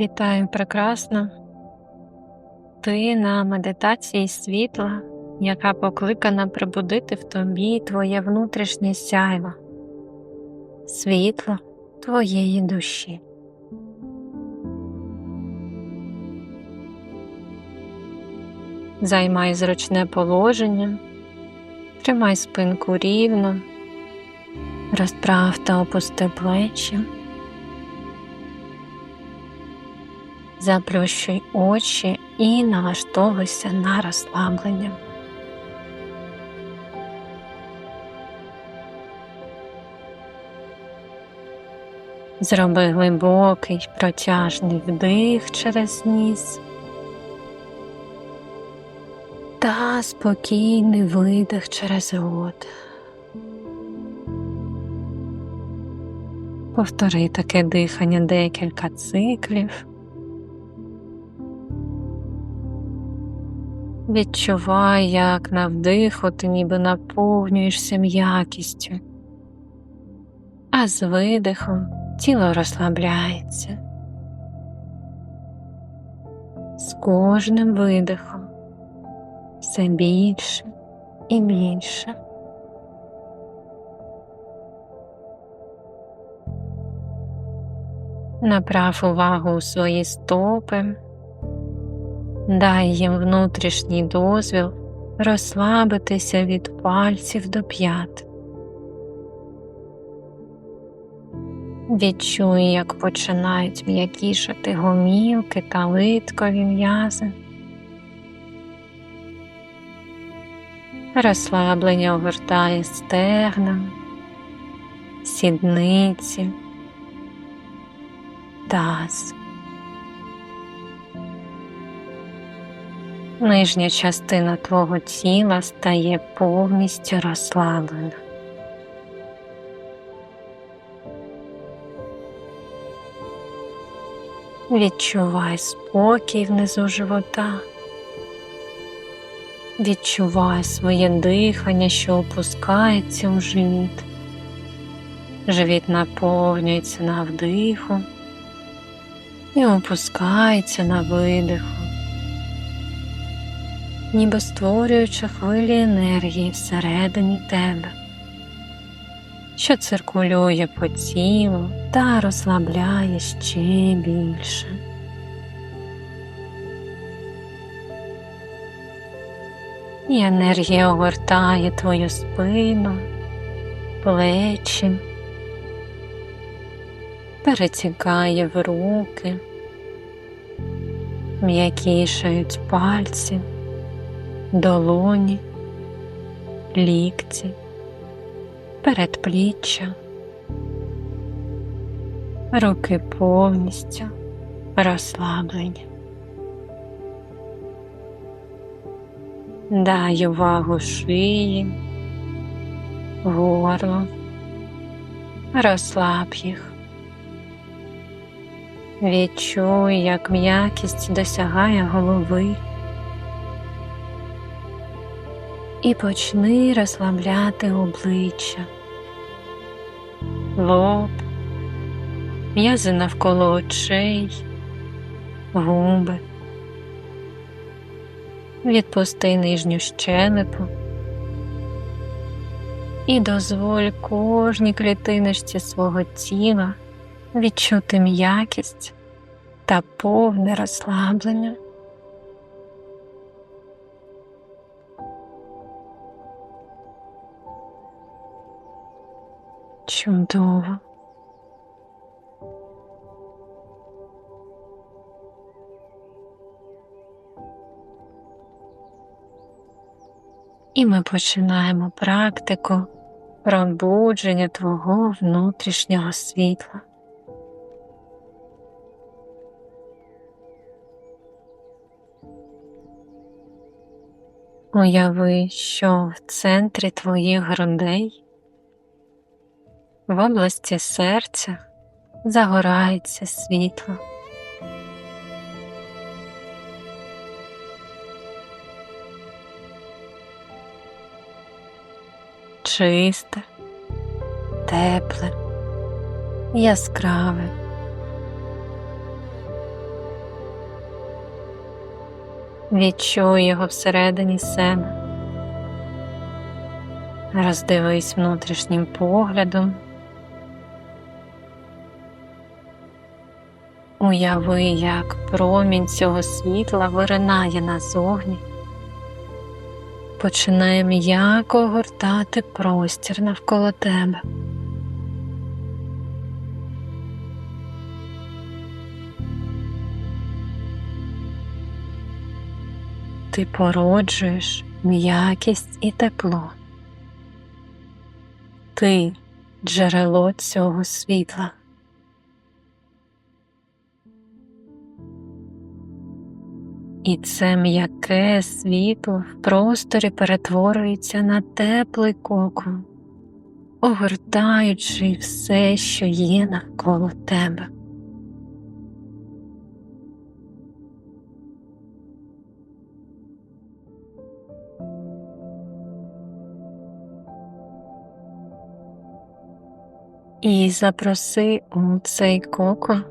Вітаю прекрасно. Ти на медитації світла, яка покликана пробудити в тобі твоє внутрішнє сяйво, світло твоєї душі. Займай зручне положення, тримай спинку рівно, розправ та опусти плечі. Заплющуй очі і налаштовуйся на розслаблення. Зроби глибокий протяжний вдих через ніс та спокійний видих через рот. Повтори таке дихання декілька циклів. Відчувай, як на вдиху ти ніби наповнюєшся м'якістю, а з видихом тіло розслабляється. З кожним видихом все більше і більше. Направ увагу у свої стопи. Дай їм внутрішній дозвіл розслабитися від пальців до п'ят. Відчуй, як починають м'якішати гомілки та литкові м'язи. Розслаблення огортає стегна, сідниці, таз. Нижня частина твого тіла стає повністю розслаблена. Відчувай спокій внизу живота. Відчувай своє дихання, що опускається у живіт. Живіт наповнюється на вдиху і опускається на видиху ніби створюючи хвилі енергії всередині тебе, що циркулює по тілу та розслабляє ще більше. І енергія огортає твою спину, плечі, перетікає в руки, м'якішають пальці долоні, лікті, передпліччя, руки повністю розслаблені. Дай увагу шиї, горло, розслаб їх. Відчуй, як м'якість досягає голови. І почни розслабляти обличчя, лоб, м'язи навколо очей, губи, відпусти нижню щелепу. І дозволь кожній клітиночці свого тіла відчути м'якість та повне розслаблення. Чудово. І ми починаємо практику пробудження твого внутрішнього світла. Уяви, що в центрі твоїх грудей в області серця загорається світло. Чисте, тепле, яскраве, Відчуй його всередині себе. Роздивись внутрішнім поглядом. Уяви, як промінь цього світла виринає назовні, починає м'яко огортати простір навколо тебе. Ти породжуєш м'якість і тепло. Ти джерело цього світла. І це м'яке світло в просторі перетворюється на теплий кокон, огортаючи все, що є навколо тебе. І запроси у цей кокон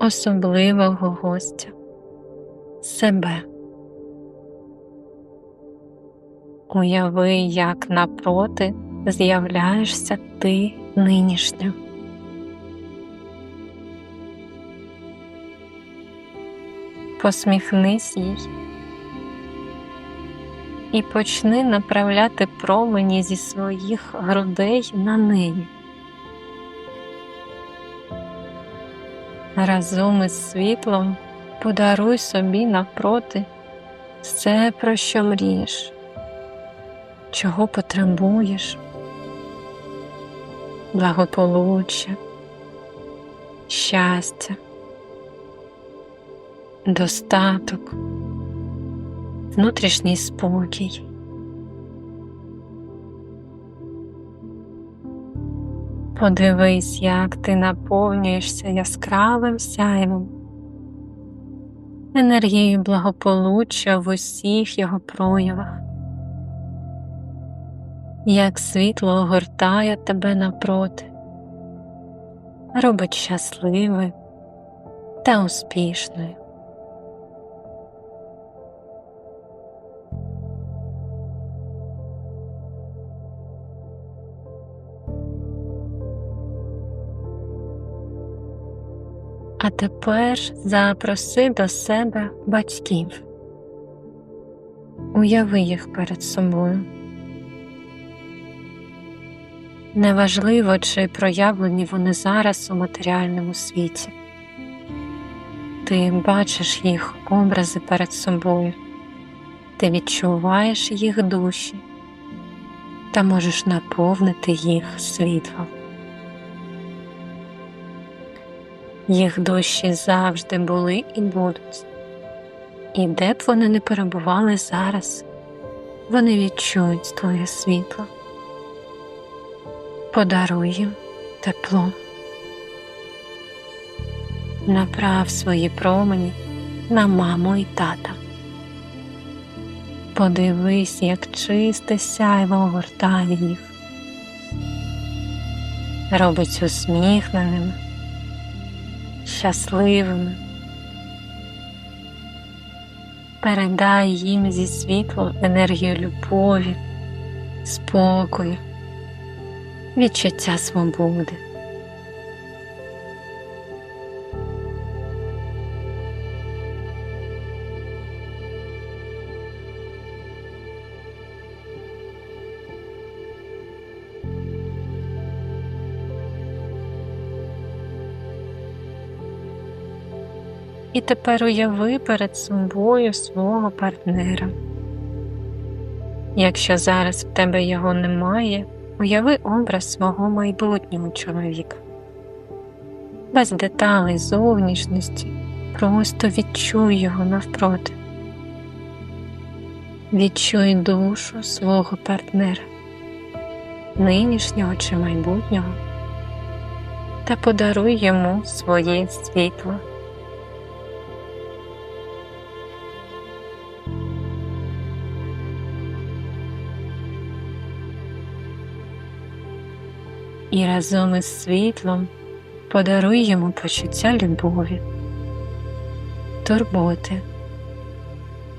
особливого гостя себе. Уяви, як напроти з'являєшся ти нинішньо. Посміхнись їй і почни направляти промені зі своїх грудей на неї. Разом із світлом подаруй собі навпроти все, про що мрієш, чого потребуєш, благополуччя, щастя, достаток, внутрішній спокій. Подивись, як ти наповнюєшся яскравим сяйвом, енергією благополуччя в усіх його проявах, як світло огортає тебе напроти, робить щасливим та успішною. Тепер запроси до себе батьків, уяви їх перед собою. Неважливо, чи проявлені вони зараз у матеріальному світі. Ти бачиш їх образи перед собою, ти відчуваєш їх душі та можеш наповнити їх світлом. Їх душі завжди були і будуть, і де б вони не перебували зараз, вони відчують твоє світло. Подаруй їм тепло, направ свої промені на маму і тата. Подивись, як чисте сяйво огортає їх, робить усміхненими щасливими. Передай їм зі світлом енергію любові, спокою, відчуття свободи. І тепер уяви перед собою свого партнера. Якщо зараз в тебе його немає, уяви образ свого майбутнього чоловіка. Без деталей зовнішності, просто відчуй його навпроти. Відчуй душу свого партнера, нинішнього чи майбутнього, та подаруй йому своє світло. І разом із світлом подаруй йому почуття любові, турботи,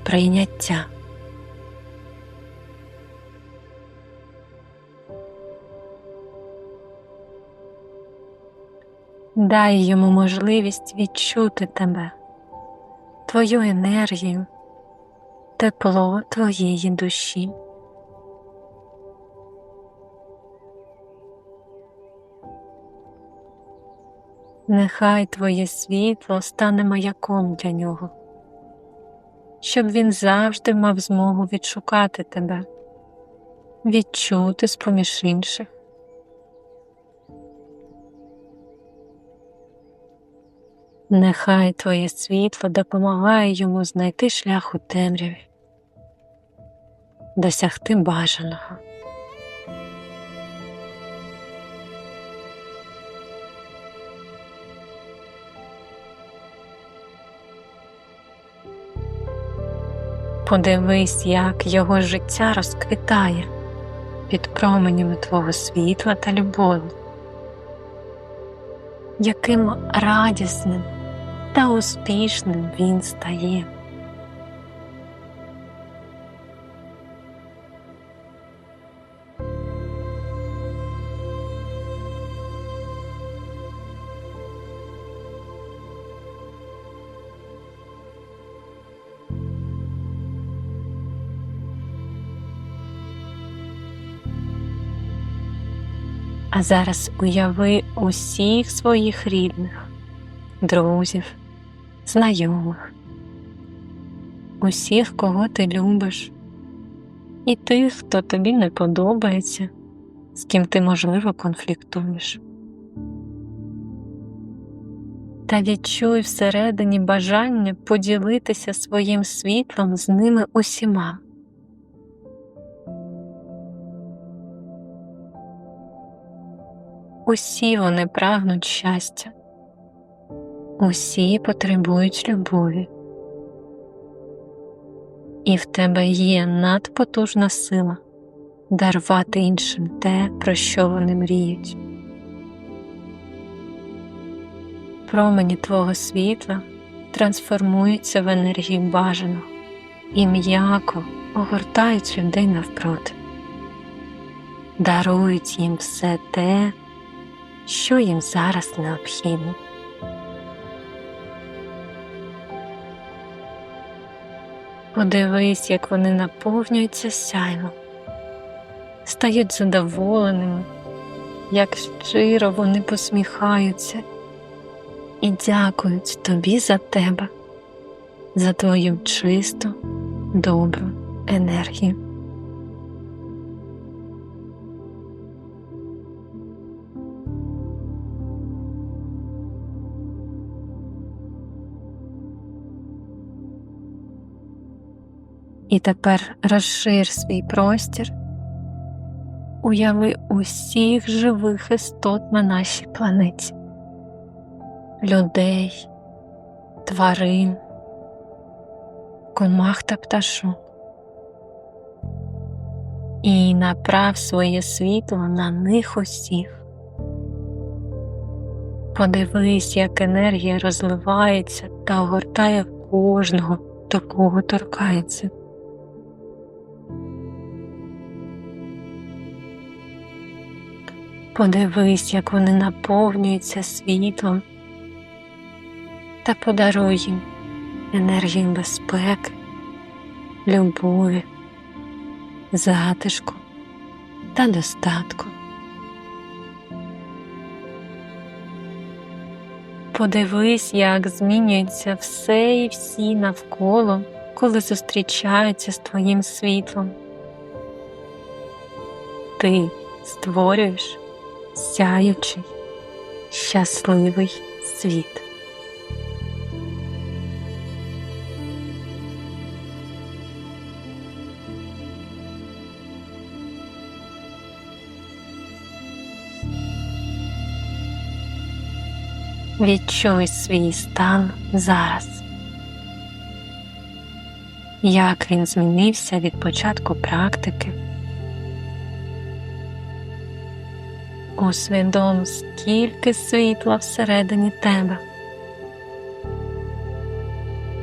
прийняття. Дай йому можливість відчути тебе, твою енергію, тепло твоєї душі. Нехай твоє світло стане маяком для нього, щоб він завжди мав змогу відшукати тебе, відчути з поміж інших. Нехай твоє світло допомагає йому знайти шлях у темряві, досягти бажаного. Подивись, як його життя розквітає під променями твого світла та любові, яким радісним та успішним він стає. А зараз уяви усіх своїх рідних, друзів, знайомих, усіх, кого ти любиш, і тих, хто тобі не подобається, з ким ти, можливо, конфліктуєш. Та відчуй всередині бажання поділитися своїм світлом з ними усіма. Усі вони прагнуть щастя, усі потребують любові, і в тебе є надпотужна сила дарувати іншим те, про що вони мріють. Промені твого світла трансформуються в енергію бажаного і м'яко огортають людей навпроти, дарують їм все те що їм зараз необхідно. Подивись, як вони наповнюються сяйвом, стають задоволеними, як щиро вони посміхаються і дякують тобі за тебе, за твою чисту, добру енергію. І тепер розшир свій простір, уяви усіх живих істот на нашій планеті, людей, тварин, комах та пташок. І направ своє світло на них усіх. Подивись, як енергія розливається та огортає кожного, до кого торкається. Подивись, як вони наповнюються світлом та подаруй їм енергію безпеки, любові, затишку та достатку. Подивись, як змінюється все і всі навколо, коли зустрічаються з твоїм світлом. Ти створюєш сяючий, щасливий світ. Відчуй свій стан зараз, як він змінився від початку практики. Усвідом, скільки світла всередині тебе.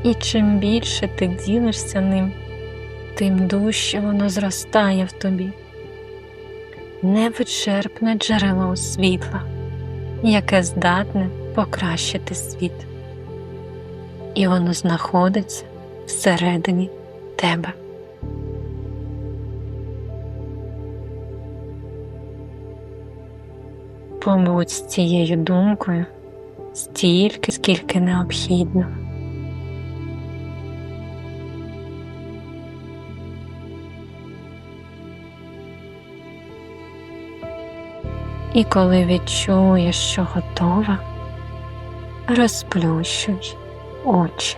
І чим більше ти ділишся ним, тим дужче воно зростає в тобі. Невичерпне джерело світла, яке здатне покращити світ. І воно знаходиться всередині тебе. Побудь з цією думкою стільки, скільки необхідно. І коли відчуєш, що готова, розплющуй очі.